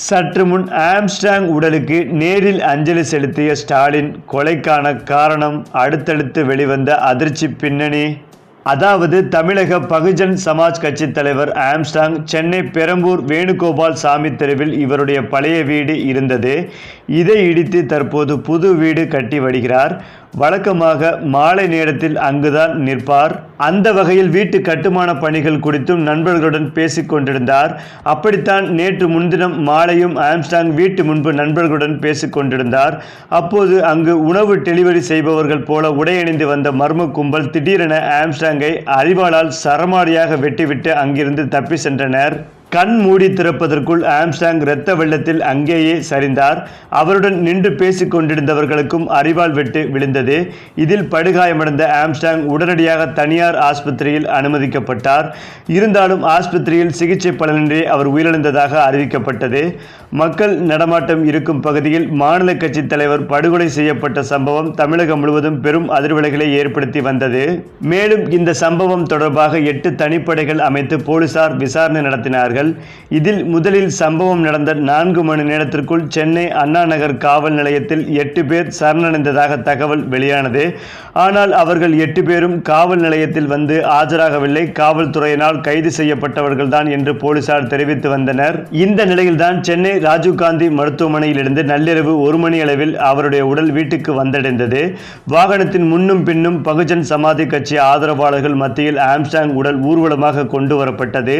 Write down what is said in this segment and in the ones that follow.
சற்று முன் ஆம்ஸ்டாங் உடலுக்கு நேரில் அஞ்சலி செலுத்திய ஸ்டாலின் கொலைக்கான காரணம் அடுத்தடுத்து வெளிவந்த அதிர்ச்சி பின்னணி. அதாவது தமிழக பகுஜன் சமாஜ் கட்சி தலைவர் ஆம்ஸ்டாங் சென்னை பெரம்பூர் வேணுகோபால் சாமி தெருவில் இவருடைய பழைய வீடு இருந்தது. இதை இடித்து தற்போது புது வீடு கட்டி வருகிறார். வழக்கமாக மாலை நேரத்தில் அங்குதான் நிற்பார். அந்த வகையில் வீட்டு கட்டுமான பணிகள் குறித்தும் நண்பர்களுடன் பேசிக்கொண்டிருந்தார் அப்படித்தான் நேற்று முன்தினம் மாலையும் ஆம்ஸ்டாங் வீட்டு முன்பு நண்பர்களுடன் பேசிக்கொண்டிருந்தார் அப்போது அங்கு உணவு டெலிவரி செய்பவர்கள் போல உடையணிந்து வந்த மர்ம கும்பல் திடீரென ஆம்ஸ்டாங்கை அறிவாளால் சரமாரியாக வெட்டிவிட்டு அங்கிருந்து தப்பி சென்றனர். கண் மூடி திறப்பதற்குள் ஆம்ஸ்டாங் இரத்த வெள்ளத்தில் அங்கேயே சரிந்தார். அவருடன் நின்று பேசிக் கொண்டிருந்தவர்களுக்கும் அறிவால் வெட்டு விழுந்தது. இதில் படுகாயமடைந்த ஆம்ஸ்டாங் உடனடியாக தனியார் ஆஸ்பத்திரியில் அனுமதிக்கப்பட்டார். இருந்தாலும் ஆஸ்பத்திரியில் சிகிச்சை பலனின்றி அவர் உயிரிழந்ததாக அறிவிக்கப்பட்டது. மக்கள் நடமாட்டம் இருக்கும் பகுதியில் மாநில கட்சி தலைவர் படுகொலை செய்யப்பட்ட சம்பவம் தமிழகம் முழுவதும் பெரும் அதிர்வலைகளை ஏற்படுத்தி வந்தது. மேலும் இந்த சம்பவம் தொடர்பாக எட்டு தனிப்படைகள் அமைத்து போலீசார் விசாரணை நடத்தினார்கள். இதில் முதலில் சம்பவம் நடந்த நான்கு மணி நேரத்திற்குள் சென்னை அண்ணா நகர் காவல் நிலையத்தில் எட்டு பேர் சரணடைந்ததாக தகவல் வெளியானது. ஆனால் அவர்கள் எட்டு பேரும் காவல் நிலையத்தில் வந்து ஆஜராகவில்லை. காவல்துறையினால் கைது செய்யப்பட்டவர்கள்தான் என்று போலீசார் தெரிவித்து வந்தனர். இந்த நிலையில்தான் சென்னை ராஜீவ்காந்தி மருத்துவமனையிலிருந்து நள்ளிரவு ஒரு மணி அளவில் அவருடைய உடல் வீட்டுக்கு வந்தடைந்தது. வாகனத்தின் முன்னும் பின்னும் பகுஜன் சமாதி கட்சி ஆதரவாளர்கள் மத்தியில் ஆம்ஸ்டாங் உடல் ஊர்வலமாக கொண்டு வரப்பட்டது.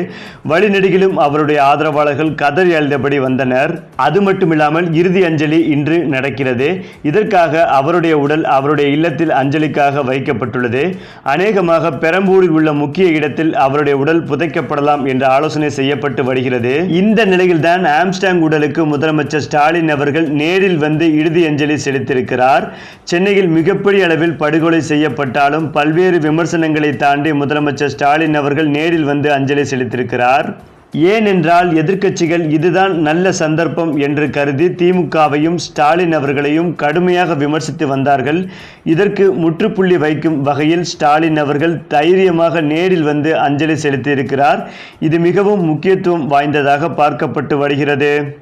வழிநெடுகிலும் அவருடைய ஆதரவாளர்கள் கதறி அழுதபடி வந்தனர். அது மட்டுமில்லாமல் இறுதி அஞ்சலி இன்று நடக்கிறது. இதற்காக அவருடைய உடல் அவருடைய இல்லத்தில் அஞ்சலிக்காக வைக்கப்பட்டுள்ளது. அநேகமாக பெரம்பூரில் உள்ள முக்கிய இடத்தில் அவருடைய உடல் புதைக்கப்படலாம் என்ற ஆலோசனை செய்யப்பட்டு வருகிறது. இந்த நிலையில்தான் ஆம்ஸ்டாங் உடலுக்கு முதலமைச்சர் ஸ்டாலின் அவர்கள் நேரில் வந்து இறுதி அஞ்சலி செலுத்தியிருக்கிறார். சென்னையில் மிகப்பெரிய அளவில் படுகொலை செய்யப்பட்டாலும் பல்வேறு விமர்சனங்களை தாண்டி முதலமைச்சர் ஸ்டாலின் அவர்கள் நேரில் வந்து அஞ்சலி செலுத்தியிருக்கிறார். ஏனென்றால் எதிர்க்கட்சிகள் இதுதான் நல்ல சந்தர்ப்பம் என்று கருதி திமுகவையும் ஸ்டாலின் அவர்களையும் கடுமையாக விமர்சித்து வந்தார்கள். இதற்கு முற்றுப்புள்ளி வைக்கும் வகையில் ஸ்டாலின் அவர்கள் தைரியமாக நேரில் வந்து அஞ்சலி செலுத்தியிருக்கிறார். இது மிகவும் முக்கியத்துவம் வாய்ந்ததாக பார்க்கப்பட்டு வருகிறது.